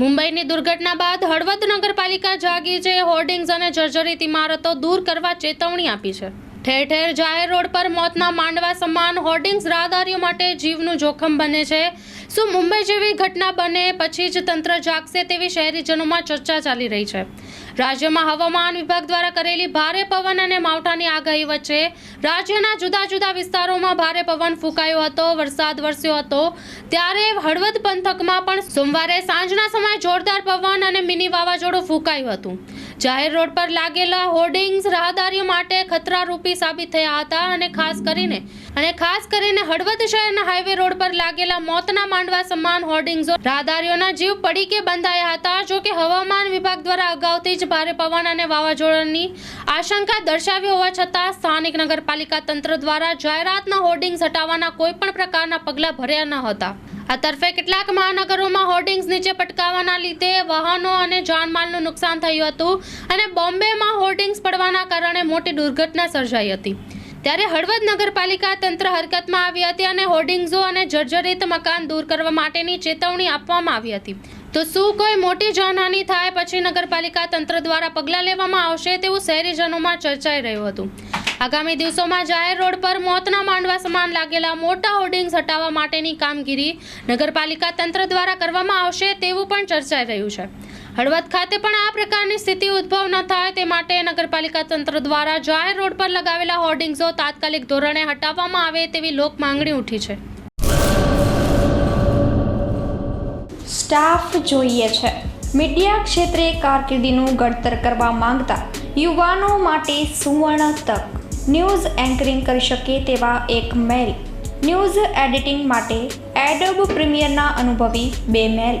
મુંબઈની દુર્ઘટના બાદ હળવદ નગરપાલિકા જાગી છે. હોર્ડિંગ્સ અને જર્જરિત ઇમારતો દૂર કરવા ચેતવણી આપી છે. ઠેર ઠેર જાહેર રોડ પર મોતના માંડવા સમાન હોર્ડિંગ્સ રાહદારીઓ માટે જીવનું જોખમ બને છે. શું મુંબઈ જેવી ઘટના બને પછી જ તંત્ર જાગશે તેવી શહેરીજનોમાં ચર્ચા ચાલી રહી છે. રાજ્યમાં હવામાન વિભાગ દ્વારા કરેલી ભારે પવન અને માવઠાની આગાહી વચ્ચે રાજ્યના જુદા જુદા વિસ્તારોમાં ભારે પવન ફૂંકાયો હતો, વરસાદ વરસ્યો હતો. ત્યારે હળવદ પંથકમાં પણ સોમવારે સાંજના સમયે જોરદાર પવન અને મિની વાવાઝોડું ફૂંકાયું હતું. જાહેર રોડ પર લાગેલા હોર્ડિંગ્સ રાહદારીઓ માટે ખતરારૂપી સાબિત થયા હતા અને ખાસ કરીને અને ખાસ કરીને હળવદ શહેરના હાઈવે રોડ પર લાગેલા મોતના માંડવા સમાન હોર્ડિંગ્સો રાહદારીઓના જીવ પડી કે બંધાયા હતા, જો કે હવામાન વિભાગ દ્વારા અગાઉથી જ ભારે પવન અને વાવાઝોડાની આશંકા દર્શાવી હોવા છતાં સ્થાનિક નગરપાલિકા તંત્ર દ્વારા જાહેરાતના હોર્ડિંગ્સ હટાવવાના કોઈ પણ પ્રકારના પગલાં ભર્યા ન હતા. આ તરફે કેટલાક મહાનગરોમાં હોર્ડિંગ્સ નીચે પટકાવવાના લીધે વાહનો અને જાનમાલનું નુકસાન થયું હતું અને બોમ્બેમાં હોર્ડિંગ્સ પડવાના કારણે મોટી દુર્ઘટના સર્જાઈ હતી. ત્યારે હળવદ નગરપાલિકા તંત્ર હરકતમાં આવી હતી અને હોર્ડિંગ્સો અને જર્જરિત મકાન દૂર કરવા માટેની ચેતવણી આપવામાં આવી હતી. તો શું કોઈ મોટી જાનહાની થાય પછી નગરપાલિકા તંત્ર દ્વારા પગલાં લેવામાં આવશે તેવું શહેરીજનોમાં ચર્ચાઈ રહ્યું હતું. આગામી દિવસોમાં જાહેર રોડ પર મોતના માંડવા સમાન લાગેલા મોટા હોર્ડિંગ્સ હટાવવા માટેની કામગીરી નગરપાલિકા તંત્ર દ્વારા કરવામાં આવશે તેવું પણ ચર્ચાઈ રહ્યું છે. હળવદ ખાતે પણ આ પ્રકારની સ્થિતિ ઉદ્ભવ ન થાય તે માટે નગરપાલિકા તંત્ર દ્વારા જાહેર રોડ પર લગાવેલા હોર્ડિંગ્સો તાત્કાલિક ધોરણે હટાવવામાં આવે તેવી લોક માંગણી ઉઠી છે. સ્ટાફ જોઈએ છે. મીડિયા ક્ષેત્રે કારકિર્દીનું ઘડતર કરવા માંગતા યુવાનો માટે સુવર્ણ તક. ન્યૂઝ એન્કરિંગ કરી શકે તેવા એક મેલ. ન્યૂઝ એડિટિંગ માટે એડોબ પ્રીમિયરના અનુભવી બે મેલ.